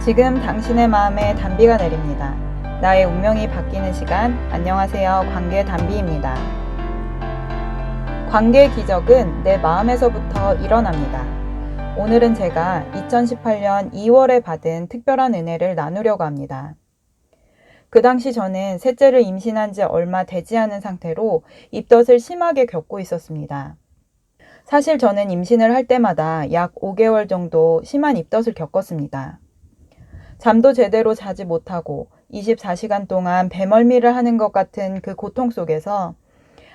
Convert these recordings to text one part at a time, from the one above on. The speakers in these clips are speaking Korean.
지금 당신의 마음에 단비가 내립니다. 나의 운명이 바뀌는 시간. 안녕하세요. 관계 단비입니다. 관계 기적은 내 마음에서부터 일어납니다. 오늘은 제가 2018년 2월에 받은 특별한 은혜를 나누려고 합니다. 그 당시 저는 셋째를 임신한 지 얼마 되지 않은 상태로 입덧을 심하게 겪고 있었습니다. 사실 저는 임신을 할 때마다 약 5개월 정도 심한 입덧을 겪었습니다. 잠도 제대로 자지 못하고 24시간 동안 배멀미를 하는 것 같은 그 고통 속에서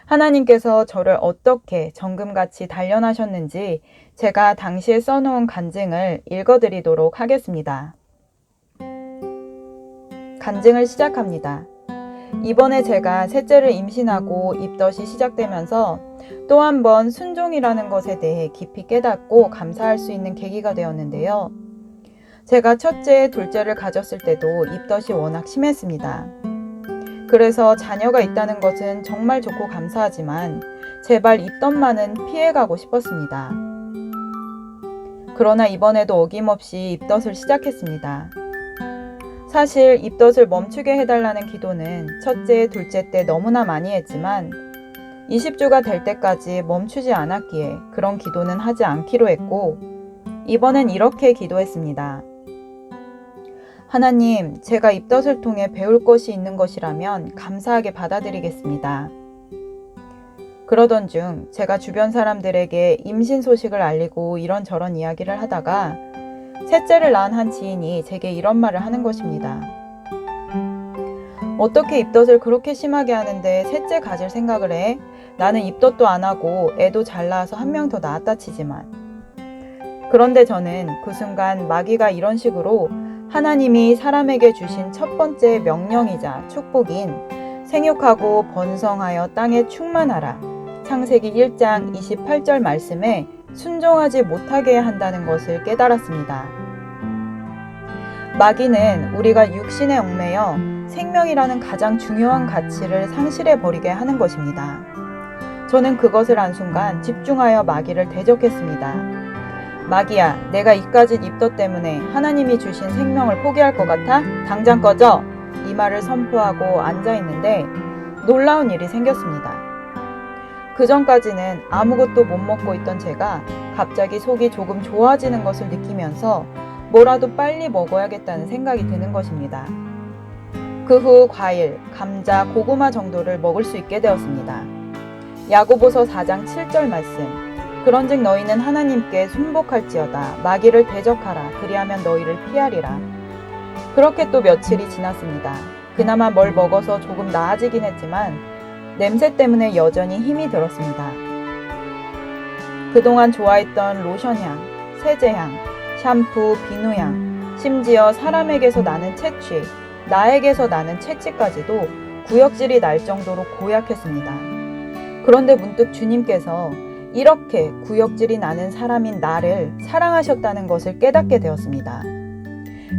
하나님께서 저를 어떻게 정금같이 단련하셨는지 제가 당시에 써놓은 간증을 읽어드리도록 하겠습니다. 간증을 시작합니다. 이번에 제가 셋째를 임신하고 입덧이 시작되면서 또 한 번 순종이라는 것에 대해 깊이 깨닫고 감사할 수 있는 계기가 되었는데요. 제가 첫째, 둘째를 가졌을 때도 입덧이 워낙 심했습니다. 그래서 자녀가 있다는 것은 정말 좋고 감사하지만 제발 입덧만은 피해가고 싶었습니다. 그러나 이번에도 어김없이 입덧을 시작했습니다. 사실 입덧을 멈추게 해달라는 기도는 첫째, 둘째 때 너무나 많이 했지만 20주가 될 때까지 멈추지 않았기에 그런 기도는 하지 않기로 했고 이번엔 이렇게 기도했습니다. 하나님, 제가 입덧을 통해 배울 것이 있는 것이라면 감사하게 받아들이겠습니다. 그러던 중 제가 주변 사람들에게 임신 소식을 알리고 이런저런 이야기를 하다가 셋째를 낳은 한 지인이 제게 이런 말을 하는 것입니다. 어떻게 입덧을 그렇게 심하게 하는데 셋째 가질 생각을 해? 나는 입덧도 안 하고 애도 잘 낳아서 한 명 더 낳았다 치지만. 그런데 저는 그 순간 마귀가 이런 식으로 하나님이 사람에게 주신 첫 번째 명령이자 축복인 생육하고 번성하여 땅에 충만하라. 창세기 1장 28절 말씀에 순종하지 못하게 한다는 것을 깨달았습니다. 마귀는 우리가 육신에 얽매여 생명이라는 가장 중요한 가치를 상실해 버리게 하는 것입니다. 저는 그것을 안 순간 집중하여 마귀를 대적했습니다. 마귀야, 내가 이까짓 입덧 때문에 하나님이 주신 생명을 포기할 것 같아? 당장 꺼져! 이 말을 선포하고 앉아 있는데 놀라운 일이 생겼습니다. 그 전까지는 아무것도 못 먹고 있던 제가 갑자기 속이 조금 좋아지는 것을 느끼면서 뭐라도 빨리 먹어야겠다는 생각이 드는 것입니다. 그 후 과일, 감자, 고구마 정도를 먹을 수 있게 되었습니다. 야고보서 4장 7절 말씀. 그런즉 너희는 하나님께 순복할지어다 마귀를 대적하라 그리하면 너희를 피하리라. 그렇게 또 며칠이 지났습니다. 그나마 뭘 먹어서 조금 나아지긴 했지만 냄새 때문에 여전히 힘이 들었습니다. 그동안 좋아했던 로션향, 세제향, 샴푸, 비누향, 심지어 사람에게서 나는 채취, 나에게서 나는 채취까지도 구역질이 날 정도로 고약했습니다. 그런데 문득 주님께서 이렇게 구역질이 나는 사람인 나를 사랑하셨다는 것을 깨닫게 되었습니다.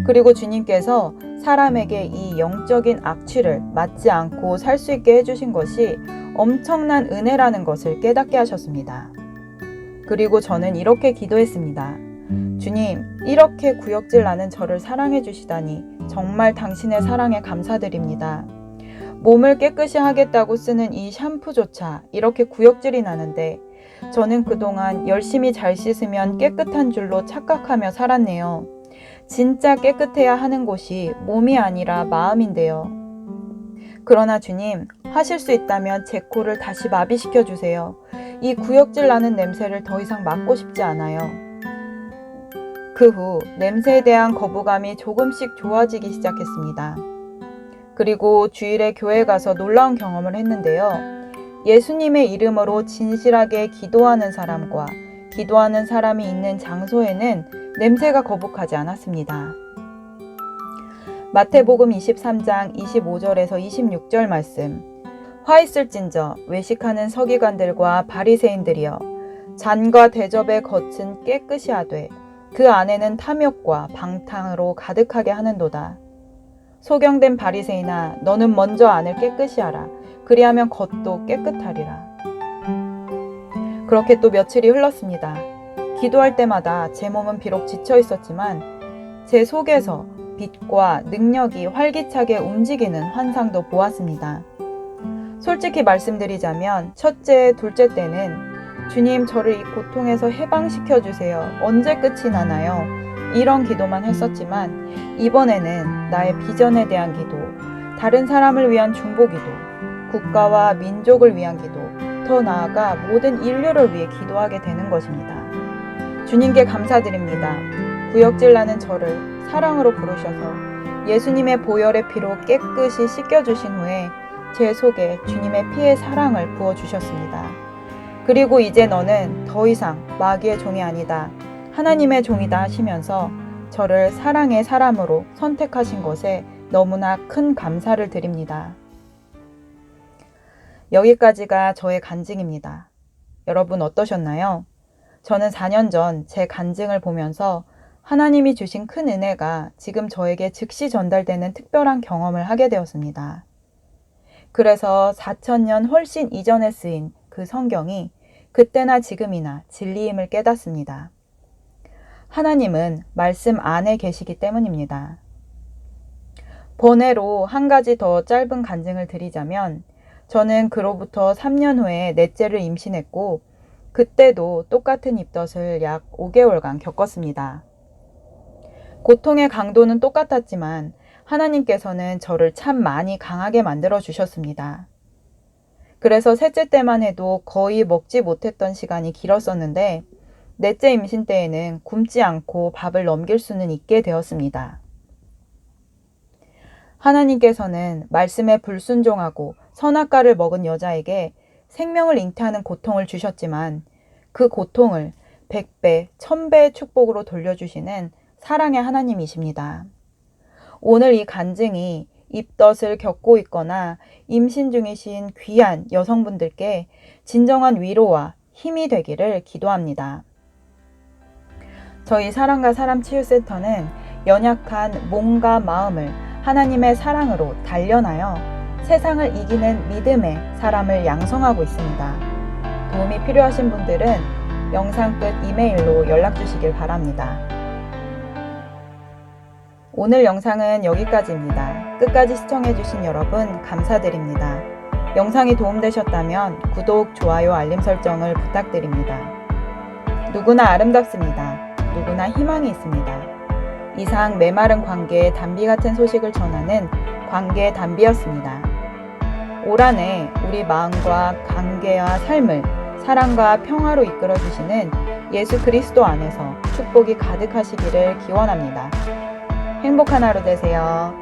그리고 주님께서 사람에게 이 영적인 악취를 맡지 않고 살 수 있게 해주신 것이 엄청난 은혜라는 것을 깨닫게 하셨습니다. 그리고 저는 이렇게 기도했습니다. 주님, 이렇게 구역질 나는 저를 사랑해 주시다니 정말 당신의 사랑에 감사드립니다. 몸을 깨끗이 하겠다고 쓰는 이 샴푸조차 이렇게 구역질이 나는데 저는 그동안 열심히 잘 씻으면 깨끗한 줄로 착각하며 살았네요. 진짜 깨끗해야 하는 곳이 몸이 아니라 마음인데요. 그러나 주님, 하실 수 있다면 제 코를 다시 마비시켜 주세요. 이 구역질 나는 냄새를 더 이상 맡고 싶지 않아요. 그 후 냄새에 대한 거부감이 조금씩 좋아지기 시작했습니다. 그리고 주일에 교회 가서 놀라운 경험을 했는데요. 예수님의 이름으로 진실하게 기도하는 사람과 기도하는 사람이 있는 장소에는 냄새가 거북하지 않았습니다. 마태복음 23장 25절에서 26절 말씀. 화 있을진저 외식하는 서기관들과 바리새인들이여 잔과 대접의 겉은 깨끗이 하되 그 안에는 탐욕과 방탕으로 가득하게 하는도다. 소경된 바리새인아 너는 먼저 안을 깨끗이 하라 그리하면 겉도 깨끗하리라. 그렇게 또 며칠이 흘렀습니다. 기도할 때마다 제 몸은 비록 지쳐 있었지만 제 속에서 빛과 능력이 활기차게 움직이는 환상도 보았습니다. 솔직히 말씀드리자면 첫째, 둘째 때는 주님 저를 이 고통에서 해방시켜 주세요. 언제 끝이 나나요? 이런 기도만 했었지만 이번에는 나의 비전에 대한 기도, 다른 사람을 위한 중보 기도, 국가와 민족을 위한 기도, 더 나아가 모든 인류를 위해 기도하게 되는 것입니다. 주님께 감사드립니다. 구역질 나는 저를 사랑으로 부르셔서 예수님의 보혈의 피로 깨끗이 씻겨주신 후에 제 속에 주님의 피의 사랑을 부어주셨습니다. 그리고 이제 너는 더 이상 마귀의 종이 아니다. 하나님의 종이다 하시면서 저를 사랑의 사람으로 선택하신 것에 너무나 큰 감사를 드립니다. 여기까지가 저의 간증입니다. 여러분 어떠셨나요? 저는 4년 전 제 간증을 보면서 하나님이 주신 큰 은혜가 지금 저에게 즉시 전달되는 특별한 경험을 하게 되었습니다. 그래서 4천년 훨씬 이전에 쓰인 그 성경이 그때나 지금이나 진리임을 깨닫습니다. 하나님은 말씀 안에 계시기 때문입니다. 번외로 한 가지 더 짧은 간증을 드리자면 저는 그로부터 3년 후에 넷째를 임신했고 그때도 똑같은 입덧을 약 5개월간 겪었습니다. 고통의 강도는 똑같았지만 하나님께서는 저를 참 많이 강하게 만들어 주셨습니다. 그래서 셋째 때만 해도 거의 먹지 못했던 시간이 길었었는데 넷째 임신 때에는 굶지 않고 밥을 넘길 수는 있게 되었습니다. 하나님께서는 말씀에 불순종하고 선악과를 먹은 여자에게 생명을 잉태하는 고통을 주셨지만 그 고통을 100배, 1000배의 축복으로 돌려주시는 사랑의 하나님이십니다. 오늘 이 간증이 입덧을 겪고 있거나 임신 중이신 귀한 여성분들께 진정한 위로와 힘이 되기를 기도합니다. 저희 사랑과 사람 치유센터는 연약한 몸과 마음을 하나님의 사랑으로 단련하여 세상을 이기는 믿음의 사람을 양성하고 있습니다. 도움이 필요하신 분들은 영상 끝 이메일로 연락 주시길 바랍니다. 오늘 영상은 여기까지입니다. 끝까지 시청해주신 여러분 감사드립니다. 영상이 도움되셨다면 구독, 좋아요, 알림 설정을 부탁드립니다. 누구나 아름답습니다. 누구나 희망이 있습니다. 이상 메마른 관계의 단비 같은 소식을 전하는 관계 단비였습니다. 올 한해 우리 마음과 관계와 삶을 사랑과 평화로 이끌어 주시는 예수 그리스도 안에서 축복이 가득하시기를 기원합니다. 행복한 하루 되세요.